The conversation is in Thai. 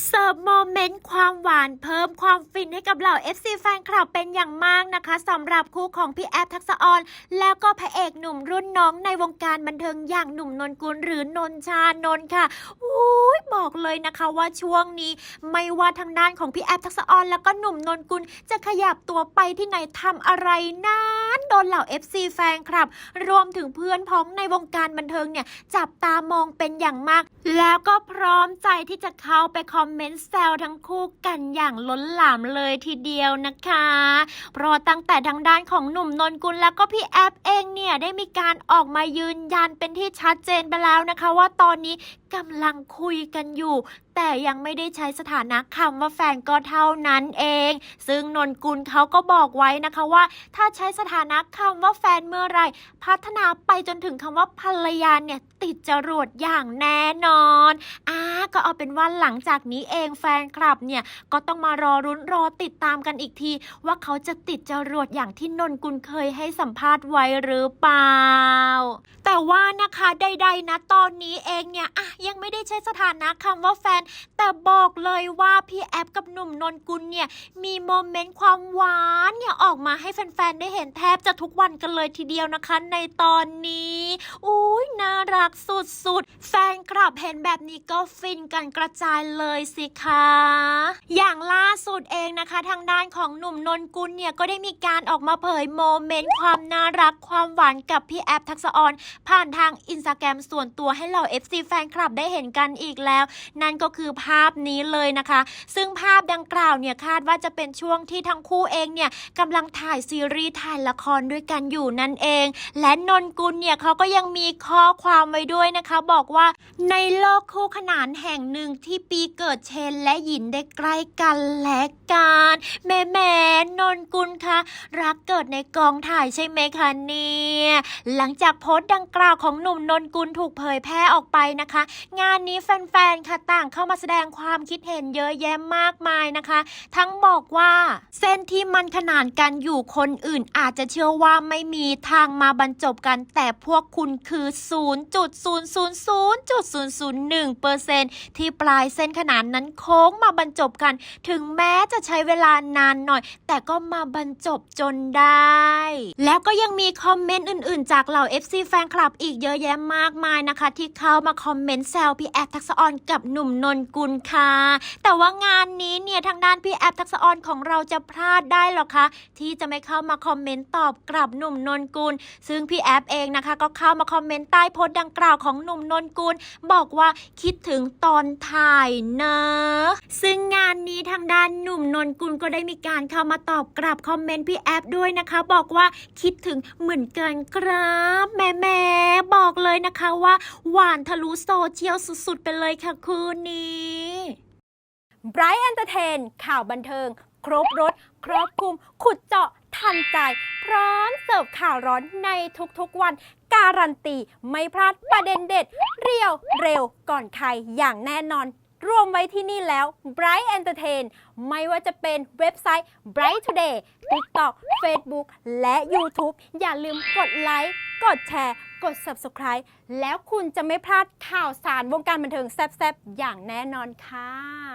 เสิร์ฟโมเมนต์ความหวานเพิ่มความฟินให้กับเหล่า FC แฟนคลับเป็นอย่างมากนะคะสำหรับคู่ของพี่แอฟทักษะออน แล้วก็พระเอกหนุ่มรุ่นน้องในวงการบันเทิงอย่างหนุ่มนนกุลหรือนนชานนค่ะอุ้ยบอกเลยนะคะว่าช่วงนี้ ไม่ว่าทางด้านของพี่แอฟทักษะออน แล้วก็หนุ่มนนกุลจะขยับตัวไปที่ไหนทำอะไรนั้นโดนเหล่า FC แฟนคลับ รวมถึงเพื่อนพ้องในวงการบันเทิงเนี่ยจับตามองเป็นอย่างมาก แล้วก็พร้อมใจที่จะเข้าไปคออมเมนต์แซวทั้งคู่กันอย่างล้นหลามเลยทีเดียวนะคะ เพราะตั้งแต่ทางด้านของหนุ่มนนกุลแล้วก็พี่แอฟเองเนี่ยได้มีการออกมายืนยันเป็นที่ชัดเจนไปแล้วนะคะ ว่าตอนนี้กำลังคุยกันอยู่แต่ยังไม่ได้ใช้สถานะคำว่าแฟนก็เท่านั้นเอง ซึ่งนนกุลเขาก็บอกไว้นะคะว่า ถ้าใช้สถานะคำว่าแฟนเมื่อไรพัฒนาไปจนถึงคำว่าภรรยาเนี่ยติดจรวดอย่างแน่นอนอ่าก็เอาเป็นว่าหลังจากนี้เองแฟนคลับเนี่ยก็ต้องมารอรุ้นรอติดตามกันอีกที ว่าเขาจะติดจรวดอย่างที่นนกุลเคยให้สัมภาษณ์ไว้หรือเปล่า แต่ว่านะคะใดๆนะตอนนี้เองเนี่ยอะยังไม่ได้ใช้สถานะคำว่าแฟนแต่บอกเลยว่าพี่แอฟกับหนุ่มนนกุลเนี่ย มีโมเมนต์ความหวานเนี่ย ออกมาให้แฟนๆ ได้เห็นแทบจะทุกวันกันเลยทีเดียวนะคะ ในตอนนี้อุ้ยน่ารักสุดๆ แฟนคลับเห็นแบบนี้ก็ฟินกันกระจายเลยสิคะอย่างล่า สุดเองนะคะ ทางด้านของหนุ่มนนกุลเนี่ยก็ได้มีการออกมาเผยโมเมนต์ความน่ารักความหวานกับพี่แอฟทักษออนผ่านทางอินสตาแกรมส่วนตัวให้เหล่า FC แฟนคลับได้เห็นกันอีกแล้ว นั่นก็คือภาพนี้เลยนะคะ ซึ่งภาพดังกล่าวเนี่ยคาดว่าจะเป็นช่วงที่ทั้งคู่เองเนี่ยกำลังถ่ายซีรีส์ถ่ายละครด้วยกันอยู่นั่นเอง และนนกุลเนี่ยเขาก็ยังมีข้อความไว้ด้วยนะคะ บอกว่าในโลกคู่ขนานแห่งหนึ่งที่ปีเกิดเชนและหยินได้ใกล้กันและกันแม่แม่นนกุลคะรักเกิดในกองถ่ายใช่ไหมคะเนี่ยหลังจากโพสต์ดังกล่าวของหนุ่มนนกุลถูกเผยแพร่ออกไปนะคะ งานนี้แฟนๆค่ะต่างเข้ามาแสดงความคิดเห็นเยอะแยะมากมายนะคะ ทั้งบอกว่าเส้นที่มันขนานกันอยู่คนอื่นอาจจะเชื่อว่าไม่มีทางมาบรรจบกัน แต่พวกคุณคือ 0.000.001%ที่ปลายเส้นขนานนั้นโค้งมาบรรจบกันถึงแม้จะใช้เวลานานหน่อย แต่ก็มาบรรจบจนได้ แล้วก็ยังมีคอมเมนต์อื่นๆ จากเหล่า FC แฟนคลับอีกเยอะแยะมากมายนะคะ ที่เข้ามาคอมเมนต์แซวพี่แอฟทักษออนกับหนุ่มนนกุลค่ะแต่ว่างานนี้เนี่ยทางด้านพี่แอฟทักษออนของเราจะพลาดได้หรอคะที่จะไม่เข้ามาคอมเมนต์ตอบกลับหนุ่มนนกุล ซึ่งพี่แอฟเองนะคะ ก็เข้ามาคอมเมนต์ใต้โพสต์ดังกล่าวของหนุ่มนนกุล บอกว่าคิดถึงตอนถ่ายนะซึ่งงานนี้ทางด้านหนุ่มนนกุลก็ได้มีการเข้ามาตอบกลับคอมเมนต์พี่แอฟด้วยนะคะ บอกว่าคิดถึงเหมือนกันครับแม่แม่บอกเลยนะคะว่า หวานทะลุโซเชียลสุดๆ ไปเลยค่ะคู่นี้ Bright Entertain ข่าวบันเทิง ครบรถ ครบคุม ขุดเจาะทันใจ พร้อมเสิร์ฟข่าวร้อนในทุกๆวัน การันตี ไม่พลาดประเด็นเด็ด เรียวเร็วก่อนใครอย่างแน่นอน รวมไว้ที่นี่แล้ว Bright Entertain ไม่ว่าจะเป็นเว็บไซต์ Bright Today TikTok Facebook และ YouTube อย่าลืมกดไลค์กดแชร์กด Subscribe แล้วคุณจะไม่พลาดข่าวสารวงการบันเทิงแซ่บๆ อย่างแน่นอนค่ะ